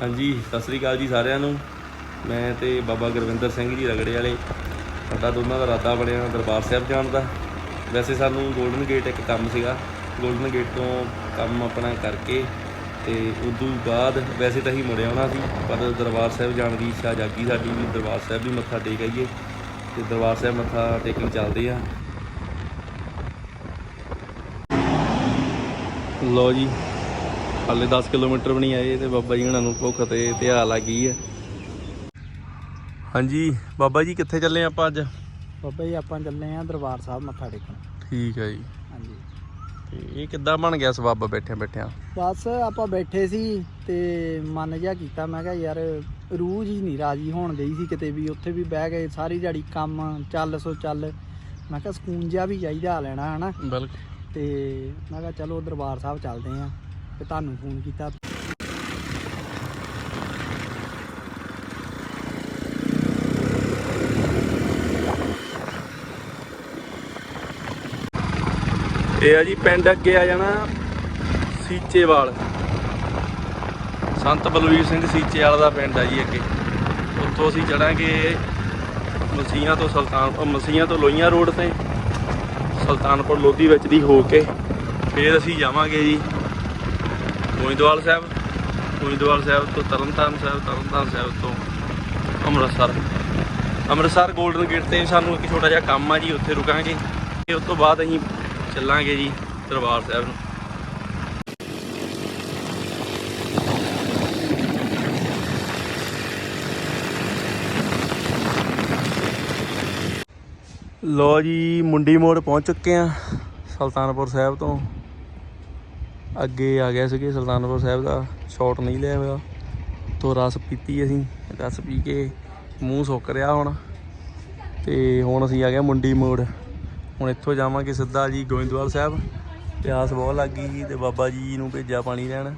ਹਾਂਜੀ, ਸਤਿ ਸ੍ਰੀ ਅਕਾਲ ਜੀ ਸਾਰਿਆਂ ਨੂੰ। ਮੈਂ ਤੇ ਬਾਬਾ ਗੁਰਵਿੰਦਰ ਸਿੰਘ ਜੀ ਰਗੜੇ ਵਾਲੇ। ਸਾਡਾ ਦੋਨਾਂ ਦਾ ਇਰਾਦਾ ਬਣਿਆ ਦਰਬਾਰ ਸਾਹਿਬ ਜਾਣ ਦਾ। ਵੈਸੇ ਸਾਨੂੰ 골ਡਨ ਗੇਟ ਇੱਕ ਕੰਮ ਸੀਗਾ। 골ਡਨ ਗੇਟ ਤੋਂ ਕੰਮ ਆਪਣਾ ਕਰਕੇ ਤੇ ਉਦੋਂ ਬਾਅਦ ਵੈਸੇ ਤਾਂ ਹੀ ਮੁੜਿਆ ਆਉਣਾ ਸੀ, ਪਰ ਦਰਬਾਰ ਸਾਹਿਬ ਜਾਣ ਦੀ ਇੱਛਾ ਜਾਗੀ ਸਾਡੀ ਵੀ। ਦਰਬਾਰ ਸਾਹਿਬ ਵੀ ਮੱਥਾ ਟੇਕ ਆਈਏ ਤੇ ਦਰਬਾਰ ਸਾਹਿਬ ਮੱਥਾ ਟੇਕਣ ਚੱਲਦੇ ਆ ਲੋ ਜੀ ਹਾਲੇ 10 ਕਿਲੋਮੀਟਰ ਵੀ ਨਹੀਂ ਆਏ ਤੇ ਬਾਬਾ ਜੀ ਹੁਣਾਂ ਨੂੰ ਭੁੱਖ ਤੇ ਧਿਆ ਲੱਗ ਗਈ ਹੈ ਹਾਂਜੀ ਬਾਬਾ ਜੀ ਕਿੱਥੇ ਚੱਲੇ ਆਪਾਂ ਅੱਜ? ਬਾਬਾ ਜੀ ਆਪਾਂ ਚੱਲੇ ਆਂ ਦਰਬਾਰ ਸਾਹਿਬ ਮੱਥਾ ਟੇਕਣ। ਠੀਕ ਹੈ ਜੀ। ਹਾਂਜੀ। ਤੇ ਇਹ ਕਿੱਦਾਂ ਬਣ ਗਿਆ ਸਬੱਬ ਬੈਠਿਆਂ ਬੈਠਿਆਂ? ਬਸ ਆਪਾਂ ਬੈਠੇ ਸੀ ਤੇ ਮਨ ਜਿਹਾ ਕੀਤਾ ਮੈਂ ਕਿਹਾ ਯਾਰ ਰੂਹ ਜੀ ਨਹੀਂ ਰਾਜੀ ਹੋਣ ਗਈ ਸੀ ਕਿਤੇ ਵੀ ਉੱਥੇ ਵੀ ਬਹਿ ਗਏ ਸਾਰੀ ਦਿਹਾੜੀ ਕੰਮ ਚੱਲ ਸੋ ਚੱਲ। ਮੈਂ ਕਿਹਾ ਸਕੂਨ ਜਿਹਾ ਵੀ ਚਾਹੀਦਾ ਲੈਣਾ ਹਨਾ? ਬਿਲਕੁਲ। ਤੇ ਮੈਂ ਕਿਹਾ ਚਲੋ ਦਰਬਾਰ ਸਾਹਿਬ ਚੱਲਦੇ ਆਂ। ਤੇ ਤੁਹਾਨੂੰ ਫੋਨ ਕੀਤਾ। ਇਹ ਆ ਜੀ ਪਿੰਡ ਅੱਗੇ ਆ ਜਾਣਾ ਸੀਚੇਵਾਲ। ਸੰਤ ਬਲਵੀਰ ਸਿੰਘ ਸੀਚੇਵਾਲ ਦਾ ਪਿੰਡ ਆ ਜੀ ਅੱਗੇ। ਉੱਥੋਂ ਅਸੀਂ ਚੜਾਂਗੇ ਮਸੀਆਂ ਤੋਂ ਸੁਲਤਾਨ, ਅਹ ਤੋਂ ਲੋਹੀਆਂ ਰੋਡ ਤੇ। ਸੁਲਤਾਨਪੁਰ ਲੋਧੀ ਵਿੱਚ ਦੀ ਹੋ ਕੇ। ਫਿਰ ਅਸੀਂ ਜਾਵਾਂਗੇ ਜੀ ਗੋਇੰਦਵਾਲ ਸਾਹਿਬ ਗੋਇੰਦਵਾਲ ਸਾਹਿਬ ਤੋਂ ਤਰਨਤਾਰਨ ਸਾਹਿਬ ਤਰਨਤਾਰਨ ਸਾਹਿਬ ਤੋਂ ਅੰਮ੍ਰਿਤਸਰ। ਅੰਮ੍ਰਿਤਸਰ 골ਡਨ ਗੇਟ ਤੇ ਸਾਨੂੰ ਇੱਕ ਛੋਟਾ ਜਿਹਾ ਕੰਮ ਆ ਜੀ, ਉੱਥੇ ਰੁਕਾਂਗੇ। ਤੇ ਉਸ ਤੋਂ ਬਾਅਦ ਅਸੀਂ ਚੱਲਾਂਗੇ ਜੀ ਦਰਬਾਰ ਸਾਹਿਬ ਨੂੰ। ਲੋ ਜੀ, ਮੁੰਡੀ ਮੋੜ ਪਹੁੰਚ ਚੁੱਕੇ ਆ ਸੁਲਤਾਨਪੁਰ ਸਾਹਿਬ ਤੋਂ। ਅੱਗੇ ਆ ਗਏ ਸੀਗੇ ਸੁਲਤਾਨਪੁਰ ਸਾਹਿਬ ਦਾ ਸ਼ਾਟ ਨਹੀਂ ਲਿਆ ਹੋਇਆ। ਤੋਂ ਰਸ ਪੀਤੀ ਅਸੀਂ ਰਸ ਪੀ ਕੇ ਮੂੰਹ ਸੁੱਕ ਰਿਹਾ ਹੁਣ। ਤੇ ਹੁਣ ਅਸੀਂ ਆ ਗਏ ਮੁੰਡੀ ਮੋੜ। ਹੁਣ ਇੱਥੋਂ ਜਾਵਾਂਗੇ ਸਿੱਧਾ ਜੀ ਗੋਇੰਦਵਾਲ ਸਾਹਿਬ। ਪਿਆਸ ਬਹੁਤ ਲੱਗ ਗਈ ਤੇ ਬਾਬਾ ਜੀ ਨੂੰ ਭੇਜਿਆ ਪਾਣੀ ਲੈਣ।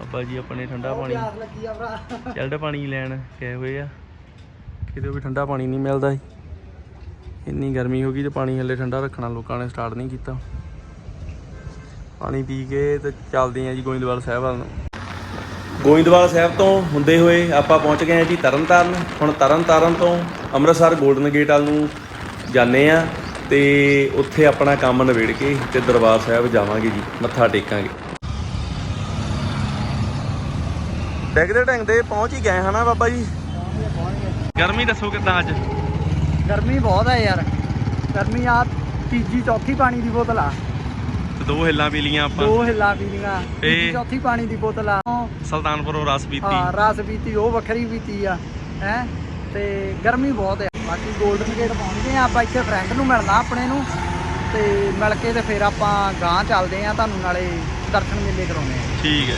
ਬਾਬਾ ਜੀ ਆਪਣੇ ਠੰਡਾ ਪਾਣੀ। ਚਲਡ ਪਾਣੀ ਲੈਣ ਗਏ ਹੋਏ ਆ। ਕਿਤੇ ਵੀ ਠੰਡਾ ਪਾਣੀ ਨਹੀਂ ਮਿਲਦਾ ਇੰਨੀ ਗਰਮੀ ਹੋ ਗਈ ਤੇ ਪਾਣੀ ਹੱਲੇ ਠੰਡਾ ਰੱਖਣਾ ਲੋਕਾਂ ਨੇ ਸਟਾਰਟ ਨਹੀਂ ਕੀਤਾ। ਪਾਣੀ ਪੀ ਕੇ ਤੇ ਚੱਲਦੇ ਆ ਜੀ ਗੋਇੰਦਵਾਲ ਸਾਹਿਬ ਵੱਲ ਨੂੰ। ਗੋਇੰਦਵਾਲ ਸਾਹਿਬ ਤੋਂ ਹੁੰਦੇ ਹੋਏ ਆਪਾਂ ਪਹੁੰਚ ਗਏ ਆ ਜੀ ਤਰਨਤਾਰਨ। ਹੁਣ ਤਰਨਤਾਰਨ ਤੋਂ ਅੰਮ੍ਰਿਤਸਰ 골ਡਨ ਗੇਟ ਵੱਲ ਨੂੰ ਜਾਂਦੇ ਆ ਤੇ ਉੱਥੇ ਆਪਣਾ ਕੰਮ ਨਿਬੇੜ ਕੇ ਤੇ ਦਰਬਾਰ ਸਾਹਿਬ ਜਾਵਾਂਗੇ ਜੀ ਮੱਥਾ ਟੇਕਾਂਗੇ। ਡੈਗਦੇ ਢੰਗ ਤੇ ਪਹੁੰਚ ਹੀ ਗਏ ਹਨਾ ਬਾਬਾ ਜੀ। ਗਰਮੀ ਦੱਸੋ ਕਿੱਦਾਂ ਅੱਜ? ਗਰਮੀ ਬਹੁਤ ਹੈ ਯਾਰ। ਗਰਮੀ ਆ ਤੀਜੀ ਚੌਥੀ ਪਾਣੀ ਦੀ ਬੋਤਲ ਆ। ਦੋ ਹਿੱਲਾਂ ਪੀ ਲੀਆਂ ਆਪਾਂ। ਦੋ ਹਿੱਲਾ ਪੀ ਲੀਆਂ ਇਹ- ਚੌਥੀ ਪਾਣੀ ਦੀ ਬੋਤਲ ਆ। ਸੁਲਤਾਨਪੁਰੋਂ ਰਸ ਪੀਤੀ। ਹਾਂ ਰਸ ਪੀਤੀ ਉਹ ਵੱਖਰੀ ਪੀਤੀ ਆ ਹੈ? ਤੇ ਗਰਮੀ ਬਹੁਤ ਆ। ਬਾਕੀ 골ਡਨ ਗੇਟ ਪਹੁੰਚ ਗਏ ਆ ਆਪਾਂ ਇੱਥੇ ਫਰੈਂਡ ਨੂੰ ਮਿਲਣਾ ਆਪਣੇ ਨੂੰ। ਤੇ ਮਿਲ ਕੇ ਤੇ ਫਿਰ ਆਪਾਂ ਗਾਂ ਚੱਲਦੇ ਆ ਤੁਹਾਨੂੰ ਨਾਲੇ ਦਰਸ਼ਨ ਮੇਲੇ ਕਰਾਉਣੇ ਆ। ਠੀਕ ਹੈ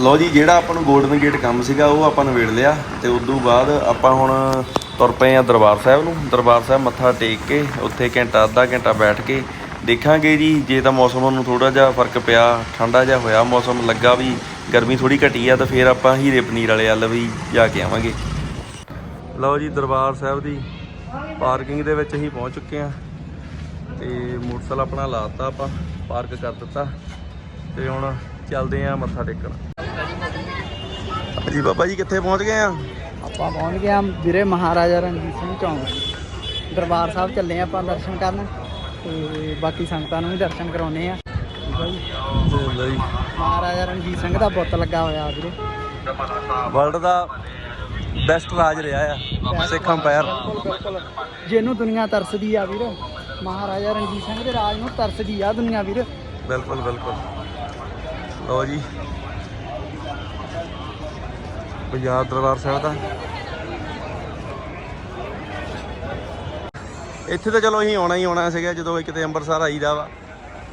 ਲਓ ਜੀ, ਜਿਹੜਾ ਆਪਾਂ ਨੂੰ 골ਡਨ ਗੇਟ ਕੰਮ ਸੀਗਾ, ਉਹ ਆਪਾਂ ਨਵੇੜ ਲਿਆ ਤੇ ਉਸ ਤੋਂ ਬਾਅਦ ਆਪਾਂ ਹੁਣ ਤੁਰ ਪਏ ਆ ਦਰਬਾਰ ਸਾਹਿਬ ਨੂੰ। ਦਰਬਾਰ ਸਾਹਿਬ ਮੱਥਾ ਟੇਕ ਕੇ, ਉੱਥੇ ਘੰਟਾ, ਅੱਧਾ ਘੰਟਾ ਬੈਠ ਕੇ ਦੇਖਾਂਗੇ ਜੀ, ਜੇ ਤਾਂ ਮੌਸਮ ਨੂੰ ਥੋੜਾ ਜਿਹਾ ਫ਼ਰਕ ਪਿਆ, ਠੰਡਾ ਜਿਹਾ ਹੋਇਆ, ਮੌਸਮ ਲੱਗਾ ਵੀ, ਗਰਮੀ ਥੋੜੀ ਘਟੀ ਆ, ਤਾਂ ਫਿਰ ਆਪਾਂ ਹੀਰੇ ਪਨੀਰ ਵਾਲੇ ਵੱਲ ਵੀ ਜਾ ਕੇ ਆਵਾਂਗੇ। ਲਓ ਜੀ, ਦਰਬਾਰ ਸਾਹਿਬ ਦੀ ਪਾਰਕਿੰਗ ਦੇ ਵਿੱਚ ਅਸੀਂ ਪਹੁੰਚ ਚੁੱਕੇ ਆ ਤੇ ਮੋਟਰਸਾਈਕਲ ਆਪਣਾ ਲਾਤਾ ਆਪਾਂ, ਪਾਰਕ ਕਰ ਦਿੱਤਾ ਤੇ ਹੁਣ ਚੱਲਦੇ ਆ ਮੱਥਾ ਟੇਕਣ। ਜੀ ਬਾਬਾ ਜੀ ਕਿੱਥੇ ਪਹੁੰਚ ਗਏ ਆ? ਆਪਾਂ ਪਹੁੰਚ ਗਏ ਆ ਵੀਰੇ ਮਹਾਰਾਜਾ ਰਣਜੀਤ ਸਿੰਘ ਚੌਂਕ। ਦਰਬਾਰ ਸਾਹਿਬ ਚੱਲੇ ਆਪਾਂ ਦਰਸ਼ਨ ਕਰਨ ਤੇ ਬਾਕੀ ਸੰਗਤਾਂ ਨੂੰ ਵੀ ਦਰਸ਼ਨ ਕਰਾਉਣੇ ਆ। ਮਹਾਰਾਜਾ ਰਣਜੀਤ ਸਿੰਘ ਦਾ ਬੁੱਤ ਲੱਗਾ ਹੋਇਆ ਵੀਰੇ। ਵਰਲਡ ਦਾ ਬੈਸਟ ਰਾਜ ਰਿਹਾ ਆ ਸਿੱਖ ਅੰਪਾਇਰ ਜਿਹਨੂੰ ਦੁਨੀਆ ਤਰਸਦੀ ਆ ਵੀਰ। ਮਹਾਰਾਜਾ ਰਣਜੀਤ ਸਿੰਘ ਦੇ ਰਾਜ ਨੂੰ ਤਰਸਦੀ ਆ ਦੁਨੀਆ ਵੀਰ। ਬਿਲਕੁਲ ਬਿਲਕੁਲ। ਲਓ ਜੀ ਪੰਜਾਬ ਦਰਬਾਰ ਸਾਹਿਬ ਦਾ। ਇੱਥੇ ਤਾਂ ਚਲੋ ਅਸੀਂ ਆਉਣਾ ਹੀ ਆਉਣਾ ਸੀਗਾ, ਜਦੋਂ ਵੀ ਕਿਤੇ ਅੰਮ੍ਰਿਤਸਰ ਆਈਦਾ ਵਾ।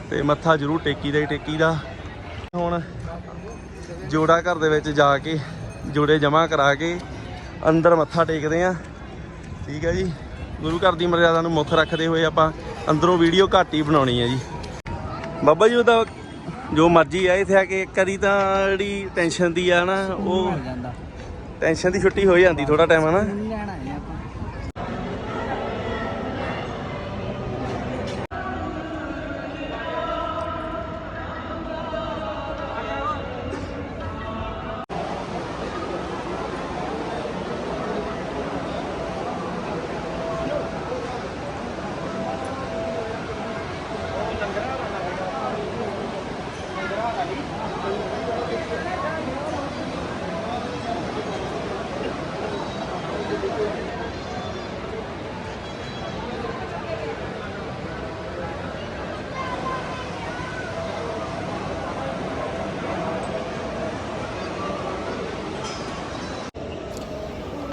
ਤੇ ਮੱਥਾ ਜ਼ਰੂਰ ਟੇਕੀ ਦਾ ਹੀ ਟੇਕੀ ਦਾ। ਹੁਣ ਜੋੜਾ ਘਰ ਦੇ ਵਿੱਚ ਜਾ ਕੇ, ਜੋੜੇ ਜਮ੍ਹਾਂ ਕਰਾ ਕੇ ਅੰਦਰ ਮੱਥਾ ਟੇਕਦੇ ਆ। ਠੀਕ ਹੈ ਜੀ। ਗੁਰੂ ਘਰ ਦੀ ਮਰਿਆਦਾ ਨੂੰ ਮੁੱਖ ਰੱਖਦੇ ਹੋਏ ਆਪਾਂ ਅੰਦਰੋਂ ਵੀਡੀਓ ਘੱਟ ਹੀ ਬਣਾਉਣੀ ਹੈ ਜੀ। ਬਾਬਾ ਜੀ ਉਹਦਾ ਜੋ ਮਰਜ਼ੀ ਆ, ਇੱਥੇ ਆ ਕੇ ਇੱਕ ਵਾਰੀ ਤਾਂ ਜਿਹੜੀ ਟੈਨਸ਼ਨ ਦੀ ਆ ਨਾ, ਉਹ ਟੈਨਸ਼ਨ ਦੀ ਛੁੱਟੀ ਹੋ ਜਾਂਦੀ ਥੋੜਾ ਟਾਈਮ ਹਨਾ? ਨਹੀਂ ਲੈਣਾ ਹੈ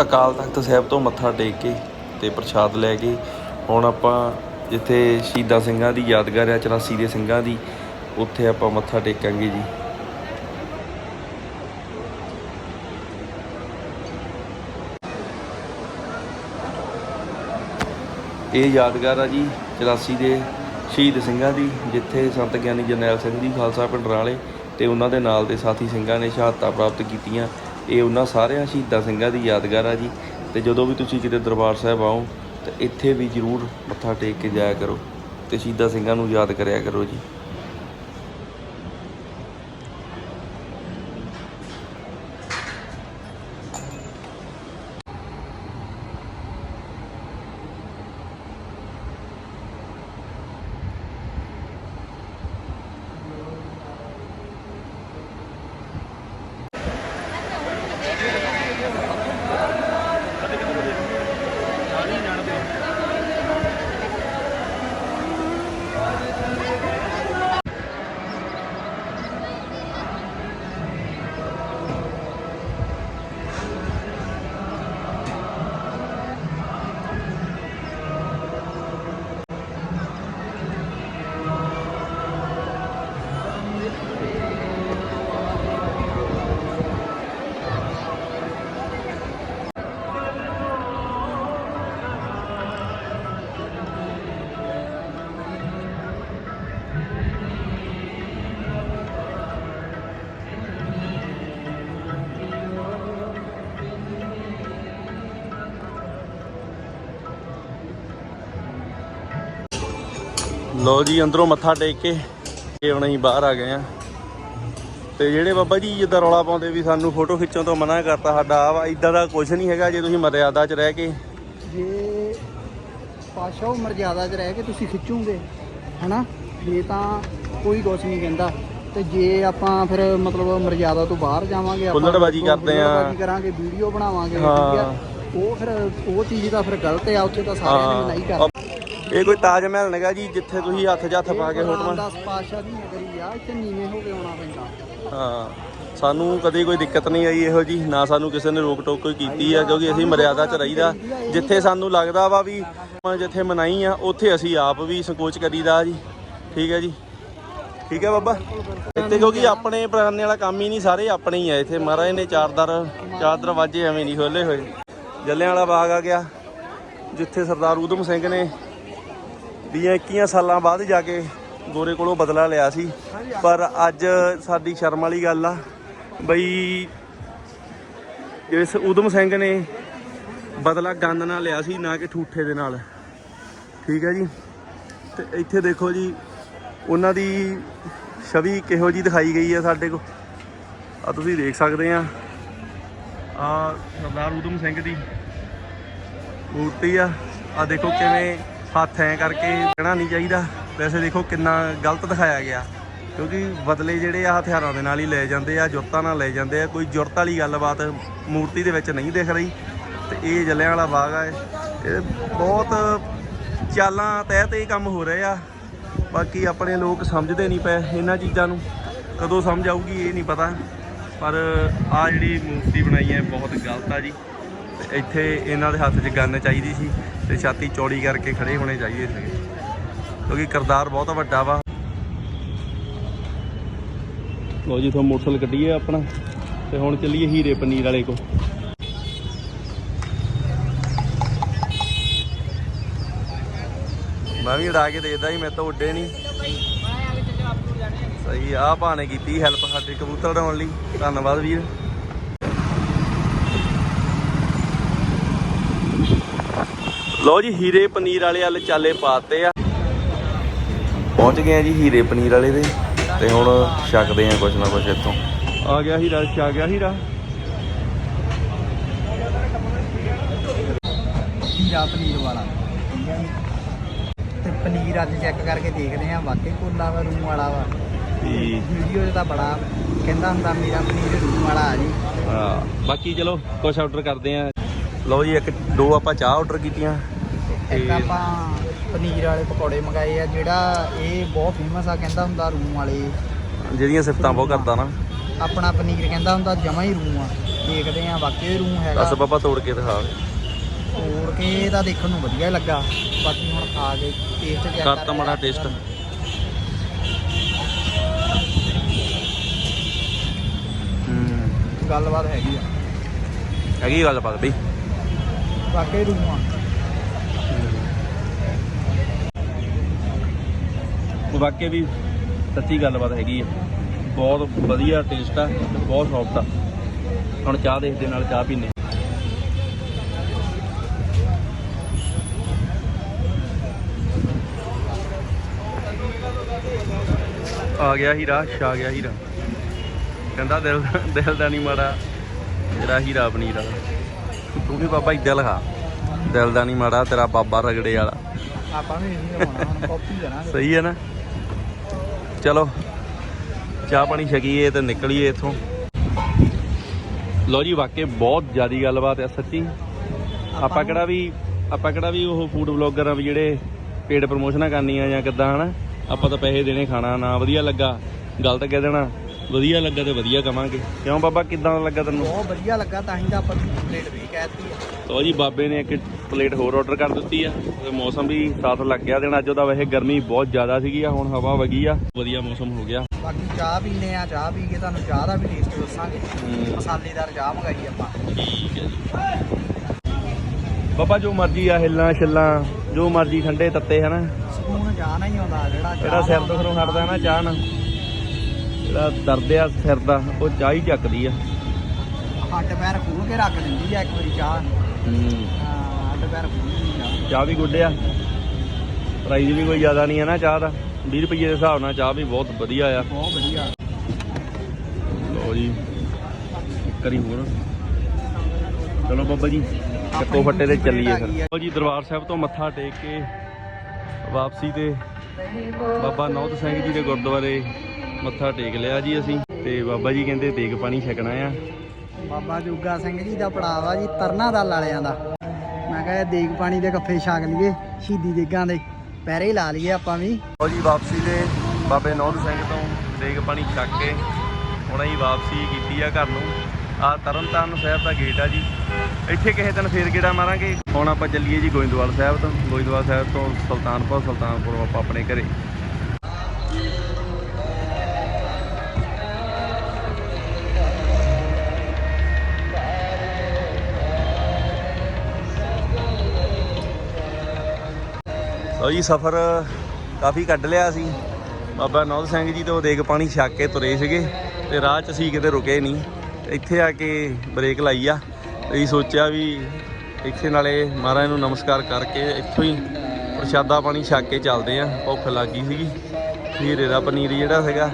ਅਕਾਲ ਤਖਤ ਸਾਹਿਬ ਤੋਂ ਮੱਥਾ ਟੇਕ ਕੇ ਤੇ ਪ੍ਰਸ਼ਾਦ ਲੈ ਕੇ ਹੁਣ ਆਪਾਂ ਜਿੱਥੇ ਸ਼ਹੀਦਾਂ ਸਿੰਘਾਂ ਦੀ ਯਾਦਗਾਰ ਆ 84 ਦੇ ਸਿੰਘਾਂ ਦੀ, ਉੱਥੇ ਆਪਾਂ ਮੱਥਾ ਟੇਕਾਂਗੇ ਜੀ। ਇਹ ਯਾਦਗਾਰ ਆ ਜੀ 84 ਦੇ ਸ਼ਹੀਦ ਸਿੰਘਾਂ ਦੀ, ਜਿੱਥੇ ਸੰਤ ਗਿਆਨੀ ਜਰਨੈਲ ਸਿੰਘ ਜੀ, ਖਾਲਸਾ ਪਿੰਡ ਰਾਲੇ ਤੇ ਉਹਨਾਂ ਦੇ ਨਾਲ ਦੇ ਸਾਥੀ ਸਿੰਘਾਂ ਨੇ ਸ਼ਹਾਦਤਾਂ ਪ੍ਰਾਪਤ ਕੀਤੀਆਂ। ਇਹ ਉਹਨਾਂ ਸਾਰਿਆਂ ਸ਼ਹੀਦਾਂ ਸਿੰਘਾਂ ਦੀ ਯਾਦਗਾਰ ਆ ਜੀ। ਤੇ ਜਦੋਂ ਵੀ ਤੁਸੀਂ ਕਿਤੇ ਦਰਬਾਰ ਸਾਹਿਬ ਆਓ, ਤਾਂ ਇੱਥੇ ਵੀ ਜ਼ਰੂਰ ਮੱਥਾ ਟੇਕ ਕੇ ਜਾਇਆ ਕਰੋ ਤੇ ਸ਼ਹੀਦਾਂ ਸਿੰਘਾਂ ਨੂੰ ਯਾਦ ਕਰਿਆ ਕਰੋ ਜੀ। ਲੋ ਜੀ ਅੰਦਰੋਂ ਮੱਥਾ ਟੇਕ ਕੇ ਇਹ ਹੁਣ ਅਸੀਂ ਬਾਹਰ ਆ ਗਏ ਆ ਤੇ ਜਿਹੜੇ ਬਾਬਾ ਜੀ ਜਿੱਦਾਂ ਰੌਲਾ ਪਾਉਂਦੇ ਵੀ ਸਾਨੂੰ ਫੋਟੋ ਖਿੱਚਣ ਤੋਂ ਮਨਾ ਕਰਤਾ ਸਾਡਾ ਆ ਵਾ ਇਦਾਂ ਦਾ ਕੁਝ ਨਹੀਂ ਹੈਗਾ ਜੇ ਤੁਸੀਂ ਮਰਿਆਦਾ 'ਚ ਰਹਿ ਕੇ। ਜੇ ਪਾਸ਼ਾ ਉਹ ਮਰਜ਼ਾਦਾ 'ਚ ਰਹਿ ਕੇ ਤੁਸੀਂ ਖਿੱਚੋਗੇ ਹਨਾ? ਇਹ ਤਾਂ ਕੋਈ ਕੁਛ ਨਹੀਂ ਕਹਿੰਦਾ। ਤੇ ਜੇ ਆਪਾਂ ਫਿਰ ਮਤਲਬ ਮਰਜ਼ਾਦਾ ਤੋਂ ਬਾਹਰ ਜਾਵਾਂਗੇ ਹੁੱਲੜਬਾਜ਼ੀ ਕਰਦੇ ਆ। ਹੁੱਲੜਬਾਜ਼ੀ ਕਰਾਂਗੇ ਵੀਡੀਓ ਬਣਾਵਾਂਗੇ ਠੀਕ ਹਾਂ। ਆ ਉਹ ਫਿਰ ਉਹ ਚੀਜ਼ ਦਾ ਫਿਰ ਗਲਤ ਆ ਉੱਥੇ ਤਾਂ ਸਾਰਿਆਂ ਨੇ ਨਹੀਂ ਹਾਂ ਕਰਨਾ ਇਹ ਕੋਈ ਤਾਜ ਮਹਿਲ ਨਹੀਂਗਾ ਜੀ ਜਿੱਥੇ ਤੁਸੀਂ ਹੱਥ ਹੱਥ ਪਾ ਕੇ ਫੋਟੋਆਂ ਦਾ ਪਾਸ਼ਾ ਦੀ ਨਗਰੀ ਆ ਇੱਥੇ ਨੀਵੇਂ ਹੋ ਕੇ ਆਉਣਾ ਪੈਂਦਾ। ਹਾਂ ਸਾਨੂੰ ਕਦੇ ਕੋਈ ਦਿੱਕਤ ਨਹੀਂ ਆਈ ਇਹੋ ਜੀ ਨਾ ਸਾਨੂੰ ਕਿਸੇ ਨੇ ਰੋਕ ਟੋਕ ਕੋਈ ਕੀਤੀ ਆ ਕਿਉਂਕਿ ਅਸੀਂ ਮਰਿਆਦਾ 'ਚ ਰਹੀਦਾ। ਜਿੱਥੇ ਸਾਨੂੰ ਲੱਗਦਾ ਵਾ ਵੀ ਜਿੱਥੇ ਮਨਾਈ ਆ ਉੱਥੇ ਅਸੀਂ ਆਪ ਵੀ ਸੰਕੋਚ ਕਰੀਦਾ ਜੀ। ਠੀਕ ਹੈ ਜੀ? ਠੀਕ ਹੈ ਬਾਬਾ? ਇੱਥੇ ਕਿਉਂਕਿ ਆਪਣੇ ਪੁਰਾਣੇ ਵਾਲਾ ਕੰਮ ਹੀ ਨਹੀਂ ਸਾਰੇ ਆਪਣੇ ਹੀ ਆ ਇੱਥੇ। ਮਹਾਰਾਜ ਨੇ ਚਾਰ ਦਰ ਚਾਰ ਦਰਵਾਜ਼ੇ ਐਵੇਂ ਨਹੀਂ ਖੋਲੇ ਹੋਏ। ਜੱਲਿਆਂ ਵਾਲਾ ਬਾਗ ਆ ਗਿਆ ਜਿੱਥੇ ਸਰਦਾਰ ਊਧਮ ਸਿੰਘ ਨੇ ਵੀਹਾਂ 21 ਸਾਲਾਂ ਬਾਅਦ ਜਾ ਕੇ ਗੋਰੇ ਕੋਲੋਂ ਬਦਲਾ ਲਿਆ ਸੀ। ਪਰ ਅੱਜ ਸਾਡੀ ਸ਼ਰਮ ਵਾਲੀ ਗੱਲ ਆ, ਬਈ ਇਸ ਊਧਮ ਸਿੰਘ ਨੇ ਬਦਲਾ ਗੰਦ ਨਾਲ ਲਿਆ ਸੀ, ਨਾ ਕਿ ਠੂਠੇ ਦੇ ਨਾਲ। ਠੀਕ ਹੈ ਜੀ? ਤੇ ਇੱਥੇ ਦੇਖੋ ਜੀ, ਉਹਨਾਂ ਦੀ ਛਵੀ ਕਿਹੋ ਜੀ ਦਿਖਾਈ ਗਈ ਹੈ ਸਾਡੇ ਕੋਲ। ਆ ਤੁਸੀਂ ਦੇਖ ਸਕਦੇ ਆ। ਆ ਸਰਦਾਰ ਊਧਮ ਸਿੰਘ ਦੀ ਮੂਰਤੀ ਆ। ਆ ਦੇਖੋ ਕਿਵੇਂ ਹੱਥ ਐ ਕਰਕੇ ਕਹਿਣਾ ਨਹੀਂ ਚਾਹੀਦਾ। ਵੈਸੇ ਦੇਖੋ ਕਿੰਨਾ ਗਲਤ ਦਿਖਾਇਆ ਗਿਆ। ਕਿਉਂਕਿ ਬਦਲੇ ਜਿਹੜੇ ਆ ਹਥਿਆਰਾਂ ਦੇ ਨਾਲ ਹੀ ਲੈ ਜਾਂਦੇ ਆ, ਜੁਰਤਾਂ ਨਾਲ ਲੈ ਜਾਂਦੇ ਆ। ਕੋਈ ਜੁਰਤ ਵਾਲੀ ਗੱਲਬਾਤ ਮੂਰਤੀ ਦੇ ਵਿੱਚ ਨਹੀਂ ਦਿਖ ਰਹੀ। ਤੇ ਇਹ ਜਲਿਆਂ ਵਾਲਾ ਬਾਗ ਆ ਇਹ। ਬਹੁਤ ਚਾਲਾਂ ਤਹਿ ਤੇ ਇਹ ਕੰਮ ਹੋ ਰਹੇ ਆ। ਬਾਕੀ ਆਪਣੇ ਲੋਕ ਸਮਝਦੇ ਨਹੀਂ ਪਏ ਇਹਨਾਂ ਚੀਜ਼ਾਂ ਨੂੰ। ਕਦੋਂ ਸਮਝ ਆਊਗੀ ਇਹ ਨਹੀਂ ਪਤਾ। ਪਰ ਆ ਜਿਹੜੀ ਮੂਰਤੀ ਬਣਾਈ ਹੈ, ਬਹੁਤ ਗਲਤ ਆ ਜੀ। ਤੇ ਇੱਥੇ ਇਹਨਾਂ ਦੇ ਹੱਥ 'ਚ ਗੰਨ ਚਾਹੀਦੀ ਸੀ ਤੇ ਛਾਤੀ ਚੌੜੀ ਕਰਕੇ ਖੜੇ ਹੋਣੇ ਚਾਹੀਦੇ ਸੀ ਕਿਉਂਕਿ ਕਰਤਾਰ ਬਹੁਤ ਵੱਡਾ ਵਾ। ਲੋ ਜੀ ਤੁਹਾਨੂੰ ਮੋਟਰਸਾਈਕਲ ਕੱਢੀਏ ਆਪਣਾ ਤੇ ਹੁਣ ਚੱਲੀਏ ਹੀਰੇ ਪਨੀਰ ਵਾਲੇ ਕੋ ਮੈਂ ਵੀ ਉਡਾ ਕੇ ਦੇਦਾ ਸੀ ਮੈਂ ਤਾਂ ਉੱਡੇ ਨਹੀਂ ਸਹੀ ਆ ਭਾਣੇ ਕੀਤੀ ਹੈਲਪ ਸਾਡੇ ਕਬੂਤਰ ਉਡਾਉਣ ਲਈ। ਧੰਨਵਾਦ ਵੀਰ। ਲੋ ਜੀ ਹੀਰੇ ਪਨੀਰ ਵਾਲੇ ਵਾਲੇ ਚਾਲੇ ਪਾਤੇ ਆ। ਪਹੁੰਚ ਗਏ ਆ ਜੀ ਹੀਰੇ ਪਨੀਰ ਵਾਲੇ ਦੇ ਤੇ ਹੁਣ ਛਕਦੇ ਆ ਕੁਛ ਨਾ ਕੁਛ ਇੱਥੋਂ। ਆ ਗਿਆ ਹੀਰਾ ਛਾ ਗਿਆ ਹੀਰਾ। ਹੀਰਾ ਪਨੀਰ ਵਾਲਾ। ਠੀਕ ਹੈ ਜੀ। ਤੇ ਪਨੀਰ ਅੱਜ ਚੈੱਕ ਕਰਕੇ ਦੇਖਦੇ ਆ ਵਾਕਈ ਕੋਲਾ ਵਾ ਰੂਮ ਵਾਲਾ ਵਾ। ਤੇ ਵੀਡੀਓ ਤਾਂ ਬੜਾ ਕਹਿੰਦਾ ਹੁੰਦਾ ਮੇਰਾ ਪਨੀਰ ਰੂਮ ਵਾਲਾ ਆ ਜੀ। ਹਾਂ ਬਾਕੀ ਚਲੋ ਕੁਛ ਆਰਡਰ ਕਰਦੇ ਆ ਲਓ ਜੀ ਇੱਕ ਦੋ ਆਪਾਂ ਚਾਹ ਆਰਡਰ ਕੀਤੀਆਂ। ਇੱਕ ਤੇ- ਆਪਾਂ ਪਨੀਰ ਵਾਲੇ ਪਕੌੜੇ ਮੰਗਾਏ ਆ ਜਿਹੜਾ ਇਹ ਬਹੁਤ ਫੇਮਸ ਆ ਕਹਿੰਦਾ ਹੁੰਦਾ ਰੂਮ ਵਾਲੇ। ਜਿਹੜੀਆਂ ਸਿਫਤਾਂ ਬਹੁਤ ਕਰਦਾ ਨਾ। ਆਪਣਾ ਪਨੀਰ ਕਹਿੰਦਾ ਹੁੰਦਾ ਜਮਾ ਹੀ ਰੂਮ ਆ। ਦੇਖਦੇ ਆ ਵਾਕਈ ਰੂਮ ਹੈਗਾ। ਦੱਸ ਬਾਬਾ ਤੋੜ ਕੇ ਦਿਖਾ। ਤੋੜ ਕੇ ਤਾਂ ਦੇਖਣ ਨੂੰ ਵਧੀਆ ਲੱਗਾ। ਬਾਕੀ ਹੁਣ ਖਾ ਕੇ ਟੇਸਟ ਚੈੱਕ ਕਰ ਤਾਂ ਮਾੜਾ ਟੇਸਟ ਗੱਲਬਾਤ ਹੈਗੀ ਆ। ਹੈਗੀ ਗੱਲ ਬਾਤ ਬਈ। ਵਾਕਈ ਰੂਮ ਆ ਵੀ ਸੱਚੀ ਗੱਲਬਾਤ ਹੈਗੀ ਆ। ਬਹੁਤ ਵਧੀਆ ਟੇਸਟ ਆ ਤੇ ਬਹੁਤ ਸੌਫਟ ਆ। ਹੁਣ ਚਾਹ ਦੇਖਦੇ ਨਾਲ ਚਾਹ ਪੀਨੇ ਆ। ਗਿਆ ਹੀਰਾ ਛਾ ਗਿਆ ਹੀਰਾ। ਕਹਿੰਦਾ ਦਿਲ ਦਿਲ ਦਾ ਨਹੀਂ ਮਾੜਾ, ਜਿਹੜਾ ਹੀਰਾ ਪਨੀਰ ਵਾਲਾ ਤੂੰ ਵੀ ਬਾਬਾ ਇੱਦਾਂ ਲਿਖਾ ਦਿਲ ਦਾ ਨਹੀਂ ਮਾੜਾ ਤੇਰਾ ਬਾਬਾ ਰਗੜੇ ਵਾਲਾ। ਆਪਾਂ ਵੀ ਹੁਣ ਕਾਪੀ ਕਰਾਂਗੇ ਸਹੀ ਹੈ ਨਾ? ਚਲੋ ਚਾਹ ਪਾਣੀ ਛਕੀਏ ਤੇ ਨਿਕਲੀਏ ਇੱਥੋਂ। ਲੋ ਜੀ ਵਾਕਈ ਬਹੁਤ ਜ਼ਿਆਦੀ ਗੱਲਬਾਤ ਹੈ ਸੱਚੀ। ਆਪਾਂ ਕਿਹੜਾ ਵੀ ਆਪਾਂ ਕਿਹੜਾ ਵੀ ਉਹ ਫੂਡ ਬਲੌਗਰ ਆ ਵੀ ਜਿਹੜੇ ਪੇਡ ਪ੍ਰਮੋਸ਼ਨਾਂ ਕਰਨੀਆਂ ਜਾਂ ਕਿੱਦਾਂ ਹਨਾ? ਆਪਾਂ ਤਾਂ ਪੈਸੇ ਦੇਣੇ ਖਾਣਾ ਨਾ ਵਧੀਆ ਲੱਗਾ। ਗਲਤ ਕਹਿ ਦੇਣਾ ਵਧੀਆ ਲੱਗਾ ਤੇ ਵਧੀਆ ਕਵਾਂਗੇ। ਕਿਉਂ ਬਾਬਾ ਕਿੱਦਾਂ ਲੱਗਾ ਤੈਨੂੰ? ਬਹੁਤ ਵਧੀਆ ਲੱਗਾ ਤਾਂ ਹੀ ਤਾਂ ਆਪਾਂ ਨੂੰ ਪਲੇਟ ਵੀ ਕਹਿਤੀ ਆ। ਤੋ ਜੀ ਬਾਬੇ ਨੇ ਇੱਕ ਪਲੇਟ ਹੋਰ ਆਰਡਰ ਕਰ ਦਿੱਤੀ ਆ। ਤੇ ਮੌਸਮ ਵੀ ਸਾਥ ਲੱਗ ਗਿਆ ਦੇਣ। ਅੱਜ ਉਹਦਾ ਵੈਸੇ ਗਰਮੀ ਬਹੁਤ ਜ਼ਿਆਦਾ ਸੀਗੀ ਆ ਹੁਣ ਹਵਾ ਵਗੀ ਆ। ਵਧੀਆ ਮੌਸਮ ਹੋ ਗਿਆ। ਬਾਕੀ ਚਾਹ ਪੀਨੇ ਆ ਚਾਹ ਪੀ ਕੇ ਤੁਹਾਨੂੰ ਚਾਹ ਦਾ ਵੀ ਟੇਸਟ ਦੱਸਾਂਗੇ। ਹੂੰ। ਮਸਾਲੇਦਾਰ ਚਾਹ ਮੰਗਾਈ ਆਪਾਂ। ਠੀਕ ਹੈ ਜੀ। ਬਾਬਾ ਜੋ ਮਰਜ਼ੀ ਆ ਹਿੱਲਾਂ ਛਿੱਲਾਂ ਜੋ ਮਰਜ਼ੀ ਠੰਡੇ ਤੱਤੇ ਹਨਾ? ਸਕੂਨ ਚਾਹ ਨਹੀਂ ਆਉਂਦਾ ਜਿਹੜਾ ਜਿਹੜਾ ਸਿਰ ਨਾਲ ਦੁਖਣੋਂ ਹਟਦਾ ਨਾ ਚਾਹ ਨਾਲ। ਜਿਹੜਾ ਦਰਦ ਆ ਸਿਰ ਦਾ ਉਹ ਚਾਹ ਹੀ ਚੱਕਦੀ ਆ। ਹੱਡ ਪੈਰ ਖੋਲ ਕੇ ਰੱਖ ਦਿੰਦੀ ਆ ਇੱਕ ਵਾਰੀ ਚਾਹ। ਹਾਂ। ਹੱਡ ਪੈਰ ਖੋਲ ਦਿੰਦੀ ਚਾਹ ਚਾਹ ਵੀ ਗੁੱਡ ਆ। ਪ੍ਰਾਈਸ ਵੀ ਕੋਈ ਜ਼ਿਆਦਾ ਨਹੀਂ ਹੈ ਨਾ ਚਾਹ ਦਾ। 20 ਰੁਪਏ ਦੇ ਹਿਸਾਬ ਨਾਲ ਚਾਹ ਵੀ ਬਹੁਤ ਵਧੀਆ ਆ। ਬਹੁਤ ਵਧੀਆ। ਲੋ ਜੀ ਇੱਕ ਵਾਰੀ ਹੋਰ। ਚਲੋ ਬਾਬਾ ਜੀ ਚੱਕੋ ਫੱਟੇ ਤੇ ਚੱਲੀਏ ਫਿਰ। ਲੋ ਜੀ ਦਰਬਾਰ ਸਾਹਿਬ ਤੋਂ ਮੱਥਾ ਟੇਕ ਕੇ ਵਾਪਸੀ ਤੇ ਬਾਬਾ ਨੌਤ ਸਿੰਘ ਜੀ ਦੇ ਗੁਰਦੁਆਰੇ ਮੱਥਾ ਟੇਕ ਲਿਆ ਜੀ ਅਸੀਂ ਤੇ ਬਾਬਾ ਜੀ ਕਹਿੰਦੇ ਤੇਗ ਪਾਣੀ ਛਕਣਾ ਆ। ਬਾਬਾ ਜੁਗਾ ਸਿੰਘ ਜੀ ਦਾ ਪੜਾਵਾ ਜੀ ਤਰਨਾ ਦਲ ਵਾਲਿਆਂ ਦਾ। ਮੈਂ ਕਿਹਾ ਇਹ ਦੇਗ ਪਾਣੀ ਦੇ ਕੱਫੇ ਛਾਕ ਲਈਏ ਸ਼ਹੀਦੀ ਦੇਗਾਂ ਦੇ ਪੈਰੇ ਹੀ ਲਾ ਲਈਏ ਆਪਾਂ ਵੀ। ਲੋ ਜੀ ਵਾਪਸੀ ਤੇ ਬਾਬੇ ਨੌਤ ਸਿੰਘ ਤੋਂ ਤੇਗ ਪਾਣੀ ਛਕ ਕੇ ਹੁਣ ਅਸੀਂ ਵਾਪਸੀ ਕੀਤੀ ਆ ਘਰ ਨੂੰ। ਆ ਤਰਨਤਾਰਨ ਸਾਹਿਬ ਦਾ ਗੇਟ ਆ ਜੀ। ਇੱਥੇ ਕਿਸੇ ਦਿਨ ਫੇਰ ਗੇੜਾ ਮਾਰਾਂਗੇ। ਹੁਣ ਆਪਾਂ ਚੱਲੀਏ ਜੀ ਗੋਇੰਦਵਾਲ ਸਾਹਿਬ ਤੋਂ। ਗੋਇੰਦਵਾਲ ਸਾਹਿਬ ਤੋਂ ਸੁਲਤਾਨਪੁਰ ਸੁਲਤਾਨਪੁਰ ਆਪਾਂ ਆਪਣੇ ਘਰੇ। ਲਓ ਜੀ, ਸਫ਼ਰ ਕਾਫੀ ਕੱਢ ਲਿਆ ਸੀ ਬਾਬਾ ਨੌਦ ਸਿੰਘ ਜੀ ਤੋਂ ਦੇਗ ਪਾਣੀ ਛੱਕ ਕੇ ਤੁਰੇ ਸੀਗੇ ਤੇ ਰਾਹ 'ਚ ਅਸੀਂ ਕਿਤੇ ਰੁਕੇ ਨਹੀਂ। ਤੇ ਇੱਥੇ ਆ ਕੇ ਬ੍ਰੇਕ ਲਾਈ ਆ। ਅਸੀਂ ਸੋਚਿਆ ਵੀ ਇੱਥੇ ਨਾਲੇ ਮਹਾਰਾਜ ਨੂੰ ਨਮਸਕਾਰ ਕਰਕੇ ਇੱਥੋਂ ਹੀ ਪ੍ਰਸ਼ਾਦਾ ਪਾਣੀ ਛੱਕ ਕੇ ਚੱਲਦੇ ਆ। ਭੁੱਖ ਲੱਗੀ ਸੀਗੀ। ਹੀਰੇ ਦਾ ਪਨੀਰ ਜਿਹੜਾ ਸੀਗਾ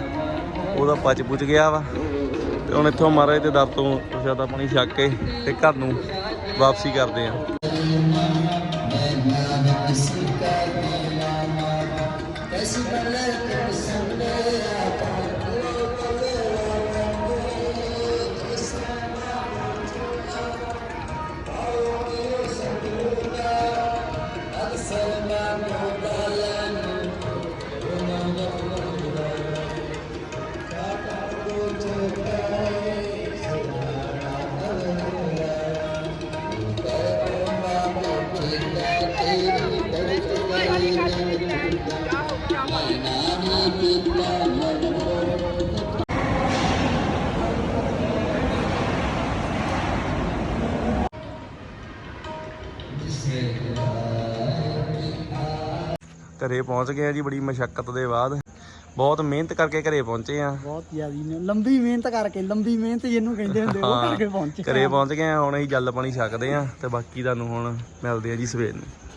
ਉਹਦਾ ਪਚ ਪੁੱਜ ਗਿਆ ਵਾ। ਤੇ ਹੁਣ ਇੱਥੋਂ ਮਹਾਰਾਜ ਦੇ ਦਰ ਤੋਂ ਪ੍ਰਸ਼ਾਦਾ ਪਾਣੀ ਛੱਕ ਕੇ ਤੇ ਘਰ ਨੂੰ ਵਾਪਸੀ ਕਰਦੇ ਆ। ਘਰੇ ਪਹੁੰਚ ਗਏ ਆ ਜੀ ਬੜੀ ਮਸ਼ੱਕਤ ਦੇ ਬਾਅਦ। ਬਹੁਤ ਮਿਹਨਤ ਕਰਕੇ ਘਰੇ ਪਹੁੰਚੇ ਆ। ਬਹੁਤ ਜ਼ਿਆਦੀ ਨੇ ਲੰਬੀ ਮਿਹਨਤ ਕਰਕੇ ਲੰਬੀ ਮਿਹਨਤ ਜਿਹਨੂੰ ਕਹਿੰਦੇ ਹੁੰਦੇ ਉਹ ਕਰਕੇ ਪਹੁੰਚੇ ਘਰੇ ਪਹੁੰਚ ਗਏ ਆ ਹੁਣ ਅਸੀਂ ਜਲ ਪਾਣੀ ਛਕਦੇ ਆ ਤੇ ਬਾਕੀ ਤੁਹਾਨੂੰ ਹੁਣ ਮਿਲਦੇ ਆ ਜੀ ਸਵੇਰ ਨੂੰ।